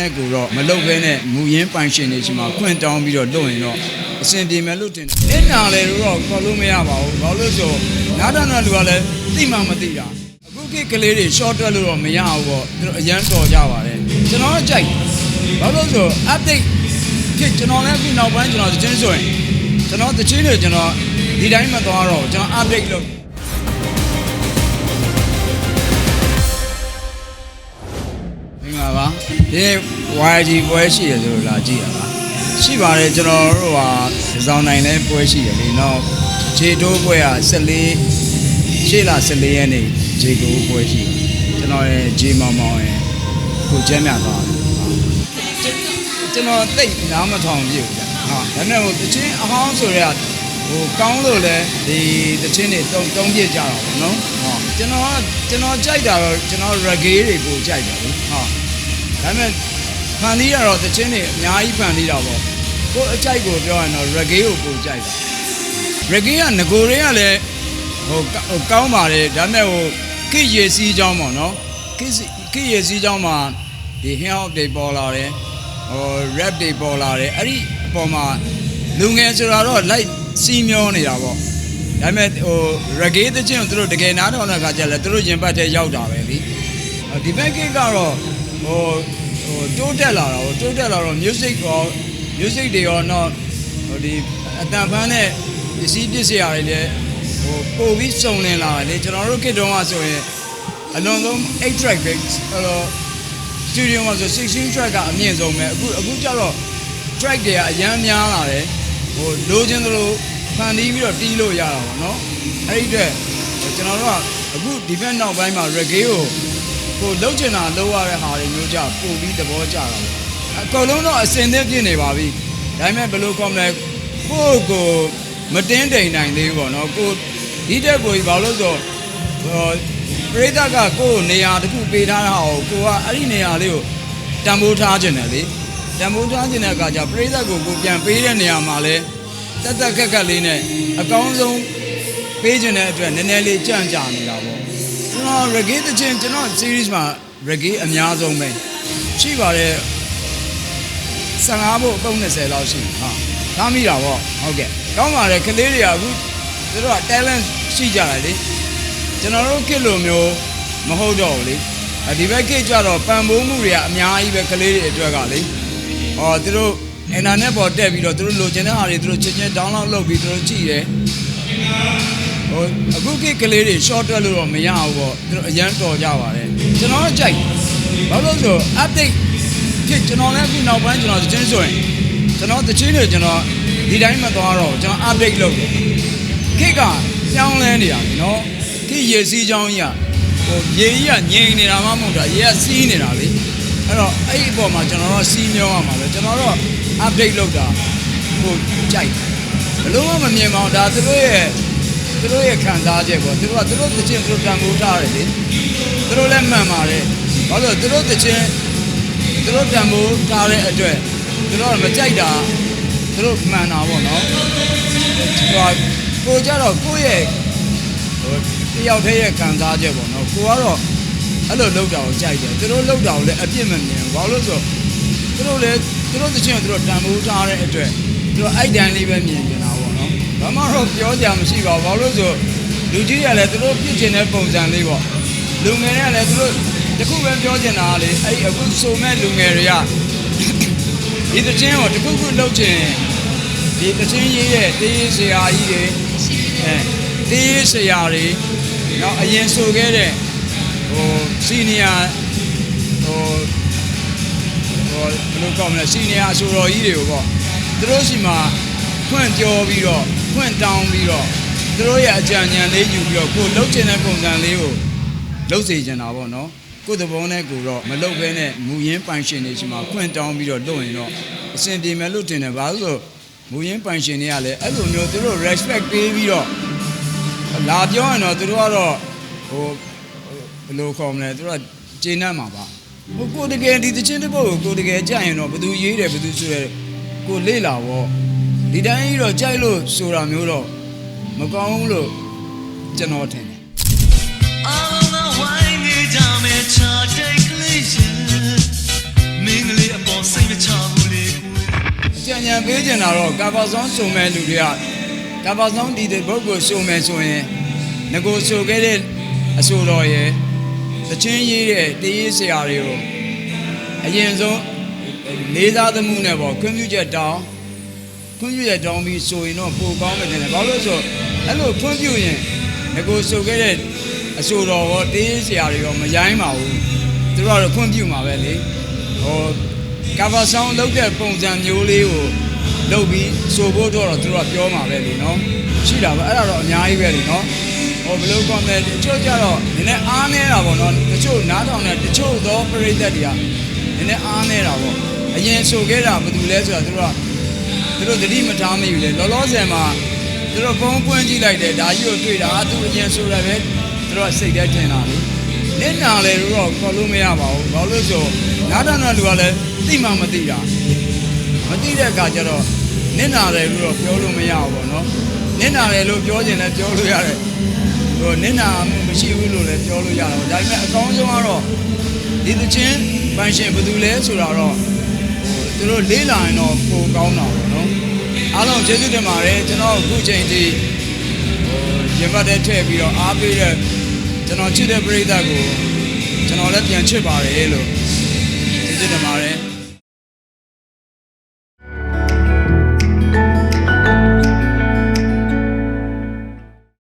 နဲ့ကိုတော့မလုတ်ဘဲနဲ့မူရင်းပိုင်ရှင်တွေရှိမှခွင့်တောင်းပြီးတော့လွတ်ရင်တော့အဆင်ပြေမယ်လို့ထင်တယ်။အင်းနာလေတော့ခေါ်လို့မရပါဘူး။ဘာလို့လဲဆိုနားတနာလူကလည်းသိမှမသိတာ။အခုခေတ်ကလေးတွေ short တွက်လို့တော့မရဘူးပေါ့။သူတို့အရန်တော်ကြပါတယ်။ကျွန်တော်ကကြိုက်တယ်။ဘာလို့လဲဆို update ဖြစ်ကျွန်တော်လည်းပြီးနောက်ပိုင်းကျွန်တော်သချင်းဆိုရင်ကျွန်တော်သချင်းတွေကျွန်တော်ဒီတိုင်းမသွားတော့ဘူးကျွန်တော် update လုပ် ပါဒီ YG ပွဲရှိရဆိုလို့လာကြည့်ရပါရှိပါတယ်ကျွန်တော်တို့ဟာဒီဇောင်းနိုင်လဲပွဲရှိတယ်လေနော်ခြေတိုးပွဲက14ရှေ့လာ14ရက်နေ့ခြေတိုးပွဲရှိတယ်ကျွန်တော်ရဲ့ဂျေမောင်မောင်ရဲ့ကိုကျမ်းမြသွားတယ်ကျွန်တော်တိတ်နားမထောင်ပြည့်ဘူးဗျဟာဒါပေမဲ့ဟိုတချင်းအဟောင်းဆိုရဲဟိုကောင်းလို့လဲဒီတချင်းတွေတုံတုံးပြစ်ကြတော့ဗောနော်ဟောကျွန်တော်ကကျွန်တော်ကြိုက်တာတော့ကျွန်တော် reggae တွေကိုကြိုက်တယ်လေဟော ဒါပေမဲ့ဖန်သီးရတော့တချင်းတွေအများကြီးဖန်သီးတာပေါ့ကိုယ်အကြိုက်ကိုပြောရင်တော့ reggae ကိုကိုယ်ကြိုက်တာ reggae ကငကိုတွေကလည်းဟိုဟိုကောင်းပါတယ်ဒါပေမဲ့ဟိုခိရေစီးကြောင်းပေါ့နော်ခိစီခိရေစီးကြောင်းမှာဒီ hip hop တွေပေါ်လာတယ်ဟို rap တွေပေါ်လာတယ်အဲ့ဒီအပေါ်မှာလူငယ်ဆိုတာတော့ like စီးမျောနေတာပေါ့ဒါပေမဲ့ဟို reggae တချင်းကိုသူတို့တကယ်နားထောင်တဲ့အခါကျလည်းသူတို့ရင်ပတ်ထဲရောက်တာပဲလीဒီဘက်ကိကတော့ ဟိုဟိုတိုးတက်လာတာဟိုတိုးတက်လာတော့ music ရော music တွေရောတော့ဟိုဒီအတန်ဖန်းနဲ့ပစ္စည်းပစ္စည်းတွေလည်းဟိုပို့ပြီးစုံလင်လာတယ်လေကျွန်တော်တို့ခေတ်တုန်းကဆိုရင်အလွန်ဆုံး8 track ပဲအဲ့တော့ studio မှာဆို16 track ကအမြင့်ဆုံးပဲအခုအခုကျတော့ track တွေကအများများလာတယ်ဟိုလိုချင်သလိုဖန်တီးပြီးတော့တီးလို့ရတာပေါ့နော်အဲ့ဒီအတွက်ဟိုကျွန်တော်တို့ကအခုဒီဘက်နောက်ပိုင်းမှာ reggae ကို ကိုလှုပ်ချင်တာလှုပ်ရတဲ့ဟာတွေမျိုးကြပို့ပြီးသဘောကျတာပေါ့အကုန်လုံးတော့အစင်သစ်ဖြစ်နေပါပြီဒါပေမဲ့ဘယ်လိုကောမလဲကိုယ့်ကိုမတင်းတိမ်နိုင်သေးဘူးပေါ့နော်ကိုဒီတက်ကိုကြီးဘာလို့လဲဆိုဟိုပရိသတ်ကကိုယ့်ကိုနေရာတစ်ခုပေးထားတာဟောကိုကအဲ့ဒီနေရာလေးကိုတံမိုးထားခြင်းတယ်လေတံမိုးထားခြင်းတဲ့အခါကျပရိသတ်ကိုကိုပြန်ပေးတဲ့နေရာမှာလဲတက်တက်ခက်ခက်လေးနဲ့အကောင်းဆုံးပေးခြင်းတဲ့အတွက်နည်းနည်းလေးကြန့်ကြာနေတာပေါ့ ကျွန်တော် reggae တခြင်းကျွန်တော် series မှာ reggae အများဆုံးပဲရှိပါတယ်15ဘုတ်အပုံ20လောက်ရှိဟာသားမိတာပေါ့ဟုတ်ကဲ့ကောင်းပါတယ်ကလေးတွေကအခုသူတို့က talent ရှိကြတယ်လေကျွန်တော်တို့ကစ်လိုမျိုးမဟုတ်တော့ဘူးလေအဲဒီဘက်ကစ်ကြတော့ပံပိုးမှုတွေကအများကြီးပဲကလေးတွေအတွက်ကလေဟောသူတို့အင်တာနက်ပေါ်တက်ပြီးတော့သူတို့လိုချင်တဲ့ဟာတွေသူတို့ချက်ချင်း download လုပ်ပြီးသူတို့ကြည့်တယ် ဟိုအခုခေတ်ကလေးတွေ short တွက်လို့တော့မရဘူးပေါ့သူတို့အရန်တော်ကြပါတယ်ကျွန်တော်ကကြိုက်ဘာလို့လဲဆို update ဖြစ်ကျွန်တော်လည်းပြီးနောက်ပိုင်းကျွန်တော်သချင်းဆိုရင်ကျွန်တော်သချင်းတွေကျွန်တော်ဒီတိုင်းမသွားတော့ဘူးကျွန်တော် update လုပ်တယ်ခေတ်ကပြောင်းလဲနေတာပြီနော်ခေတ်ရေစီးချောင်းကြီးကဟိုရေကြီးကငြိမ်နေတာမှမဟုတ်တာရေကစီးနေတာလေအဲ့တော့အဲ့ဒီအပေါ်မှာကျွန်တော်တို့စီးမျောရမှာပဲကျွန်တော်တို့ update လုပ်တာဟိုကြိုက်ဘလို့မှမမြင်ပါဘူးဒါသူတို့ရဲ့ သူတို့ရဲ့ခံစားချက်ပေါ့သူတို့ကသူတို့တခြင်းသူတို့တန်ဖိုးထားတယ်လေသူတို့လည်းမှန်ပါတယ်ဘာလို့လဲသူတို့တခြင်းသူတို့တန်ဖိုးထားတဲ့အတွက်သူတို့ကမကြိုက်တာသူတို့မှန်တာပေါ့နော်ဟိုကိုကြတော့ကိုယ့်ရဲ့ဟိုတယောက်တည်းရဲ့ခံစားချက်ပေါ့နော်ကိုကတော့အဲ့လိုလောက်တာကိုကြိုက်တယ်သူတို့လောက်တာကိုလည်းအပြစ်မမြင်ဘူးဘာလို့လဲဆိုတော့သူတို့လည်းသူတို့တချင်းကိုသူတို့တန်ဖိုးထားတဲ့အတွက်သူတို့အိုက်တန်လေးပဲမြင်နေတာပေါ့နော် ဘာမှတော့ပြောကြမရှိပါဘူးဘာလို့လဲဆိုလူကြီးတွေကလည်းသူတို့ပြစ်ချင်တဲ့ပုံစံလေးပေါ့လူငယ်တွေကလည်းသူတို့တခုပဲပြောချင်တာကလေအဲ့ဒီအခုစုံမဲ့လူငယ်တွေကဒီတချင်းကိုတခုခုလောက်ချင်ဒီတချင်းရေးရဲ့တေးရေးဆရာကြီးတွေအဲတေးရေးဆရာတွေနောက်အရင်ဆိုခဲ့တဲ့ဟိုစီနီယာဟိုဟိုဘယ်လိုကောင်းမလဲစီနီယာအဆိုတော်ကြီးတွေကိုပေါ့သူတို့စီမှာဖွင့်ကြောပြီးတော့ ဖွင့်တောင်းပြီးတော့သူတို့ရဲ့အကြံဉာဏ်လေးယူပြီးတော့ကိုလှုပ်ချင်တဲ့ပုံစံလေးကိုလှုပ်စေချင်တာပေါ့နော်ကိုယ်သဘောနဲ့ကိုတော့မလှုပ်ဘဲနဲ့မူရင်းပိုင်ရှင်တွေရှိမှာဖွင့်တောင်းပြီးတော့လုပ်ရင်တော့အဆင်ပြေမယ်လို့ထင်တယ်ဘာလို့လဲဆိုမူရင်းပိုင်ရှင်တွေကလည်းအဲ့လိုမျိုးသူတို့ respect ပေးပြီးတော့လာပြောရင်တော့သူတို့ကတော့ဟိုဘယ်လိုခေါ်မလဲသူတို့ကကျေနပ်မှာပါဟိုကိုတကယ်ဒီတချင်းတစ်ပုတ်ကိုကိုတကယ်ကြိုက်ရင်တော့ဘယ်သူရေးတယ်ဘယ်သူဆိုရဲကိုလေ့လာပေါ့ ဒီတိုင်းကြီးတော့ကြိုက်လို့ဆိုတာမျိုးတော့မကောင်းဘူးလို့ကျွန်တော်ထင်တယ်အားလုံးကဝိုင်းနေကြမယ်ချာတိတ်ကလေးရှင်မင်းကလေးအချဘူးလေကိုယ်အကြံဉာဏ်ပေးချင်တာတော့ကာပါဆောင်စုံမဲ့လူတွေကကာပါဆောင်ဒီတဲ့ဘုတ်ကိုစုံမဲ့ဆိုရင်ငကိုဆိုခဲ့တဲ့အဆိုတော်ရဲ့တချင်းရေးတဲ့တရေးဆရာတွေကိုအရင်ဆုံးလေးစားသမှုနဲ့ပေါ့ခွင့်ပြုချက်တောင်း ခွင့်ပြုချက်တောင်းပြီးဆိုရင်တော့ပိုကောင်းမယ်တဲ့ဘာလို့လဲဆိုတော့အဲ့လိုခွင့်ပြုရင်ငကိုဆိုခဲ့တဲ့အဆိုတော်ရောတရေးဆရာတွေရောမရိုင်းပါဘူးသူတို့ကတော့ခွင့်ပြုမှာပဲလေဟောကာဗာဆောင်လုပ်တဲ့ပုံစံမျိုးလေးကိုလုပ်ပြီးဆိုဖို့တော့သူတို့ကပြောမှာပဲလေနော်ရှိတာပဲအဲ့ဒါတော့အများကြီးပဲလေနော်ဟိုဘယ်လိုကောမယ်တချို့ကြတော့နည်းနည်းအားနေတာပေါ့နော်တချို့နားထောင်တဲ့တချို့သောပရိသတ်တွေကနည်းနည်းအားနေတာပေါ့အရင်ဆိုခဲ့တာဘာလို့လဲဆိုတော့သူတို့က သူတို့သတိမထားမိဘူးလေလောလောဆယ်မှာသူတို့ဖုန်းပွင့်ကြည့်လိုက်တယ်ဒါကြီးကိုတွေ့တာသူအရင်ဆိုရပဲသူတို့ကစိတ်ထဲထင်တာလေနင့်နာလေလို့တော့ခေါ်လို့မရပါဘူးဘာလို့လဲဆိုနားတန်းတဲ့လူကလည်းသိမှမသိတာမသိတဲ့အခါကျတော့နင့်နာလေလို့တော့ပြောလို့မရဘူးပေါ့နော်နင့်နာလေလို့ပြောခြင်းလည်းပြောလို့ရတယ်ဟိုနင့်နာမှုမရှိဘူးလို့လည်းပြောလို့ရတော့ဒါပေမဲ့အကောင်းဆုံးကတော့ဒီသချင်းပန်ရှင်ဘယ်သူလဲဆိုတာတော့ဟိုသူတို့လေးလာရင်တော့ပိုကောင်းတာပေါ့နော် အားလုံးကျေးဇူးတင်ပါတယ်ကျွန်တော်အခုချိန်ထိဟိုရင်ပတ်တဲ့ထည့်ပြီးတော့အားပေးတဲ့ကျွန်တော်ချစ်တဲ့ပရိသတ်ကိုကျွန်တော်လည်းပြန်ချစ်ပါတယ်လို့ကျေးဇူးတင်ပါတယ်